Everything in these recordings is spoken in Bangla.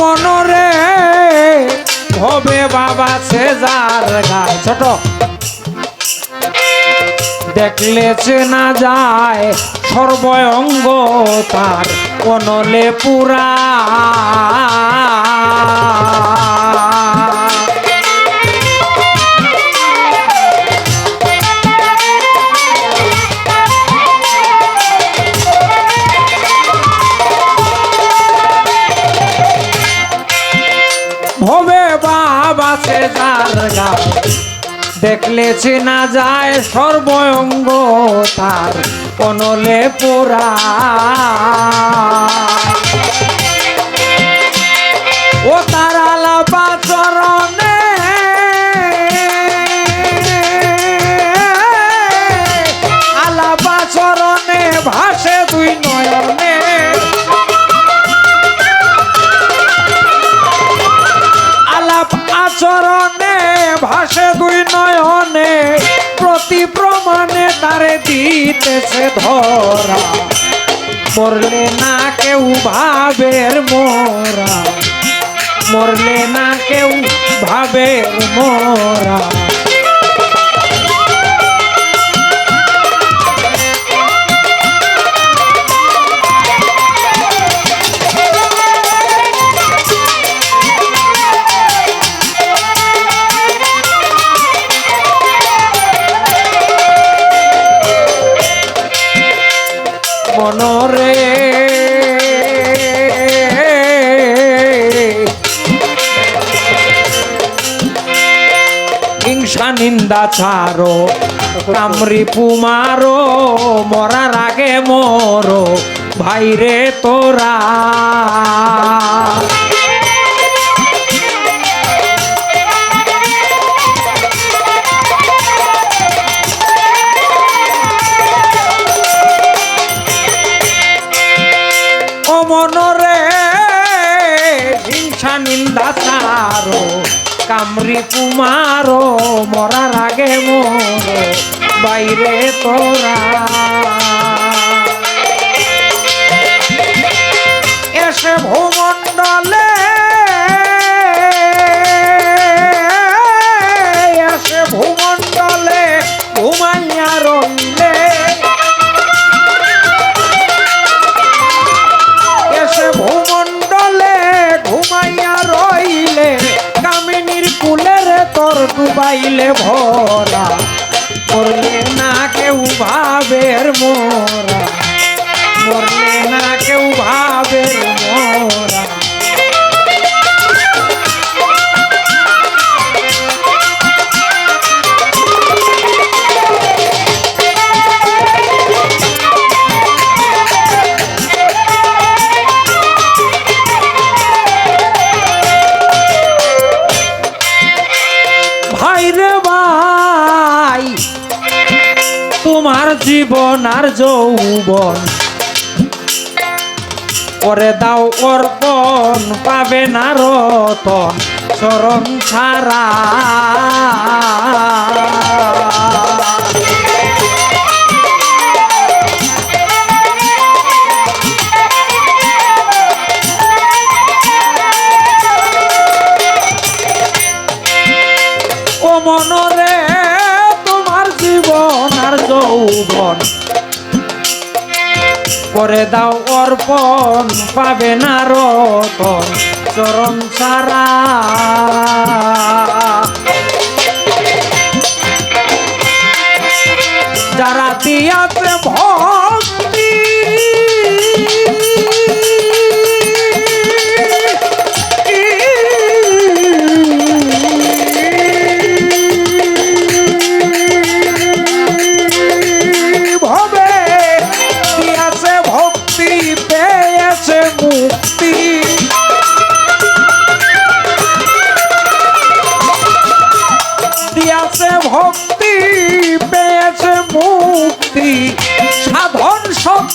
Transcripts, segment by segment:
মনরে। হবে বাবা সে যার গায়। ছোট। দেখলে চেনা যায় সর্বঙ্গ তার। অনলে পুরা দেখলে চেনা যায় সর্বঙ্গ তার কনলে পোড়া। প্রতি প্রমাণে তারে দিতেছে ধরা। মরলে না কেউ ভাবের মোরা। মরলে না কেউ ভাবের মোরা। মনরে হিংসা নিন্দা ছাড়ো কামরি পুমারো মরার আগে মরো। ভাইরে তোরা। মনরে হিংসা নিন্দা সারো কামরি কুমারো মরার আগে মোর বাইরে তোরা। ডুবাইলে ভরা মরলে না কেউ ভাবের মোরা। মরলে না কেউ ভাবের মোরা। তোমার জীবন আর যৌবন। করে দাও অর্পণ পাবে না রতন চরণ ছাড়া। ও মনরে করে দাও অর্পণ পাবে না রতন। চরণ ছাড়া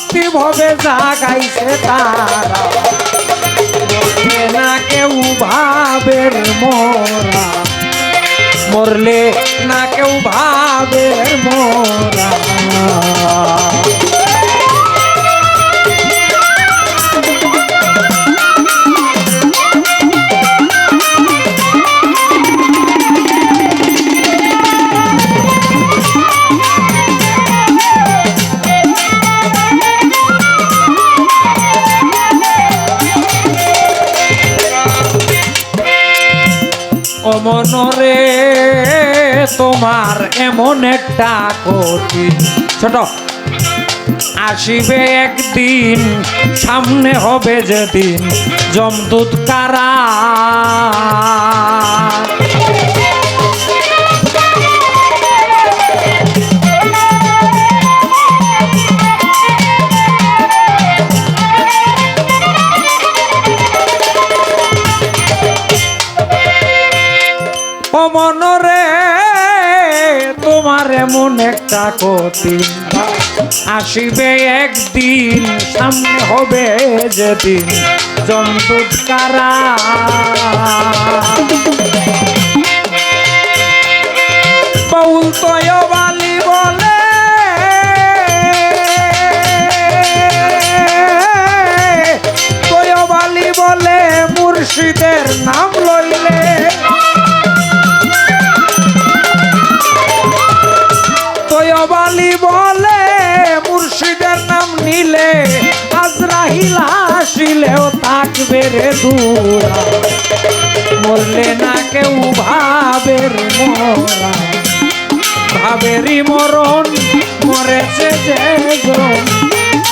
শক্তি ভবে জাগাইছে তারা। না কেউ ভাবের মোরা। মরলে না কেউ ভাবের মোরা। তোমার এমন একটা কঠিন ছোট আসিবে একদিন সামনে হবে যেদিন জমদূত কারা তোমার এমন একটা কঠিন আসিবে একদিন সামনে হবে যেদিন। জন্তুৎকারা বাউল তয় রে দূরা মরলে না কেউ ভাবের মরা। ভাবেরই মরণ, মরেছে যে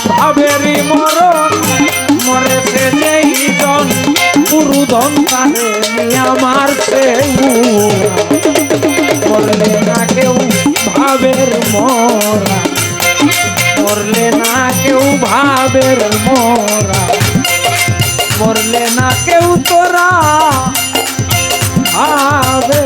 ভাবেরই মরণ, মরেছে যেই জন। পুরুধন তারে মারছে উড়া। মরলে না কেউ ভাবের মরা। মরলে না কেউ ভাবের মরা। মরলে না কেউ তোরা আবে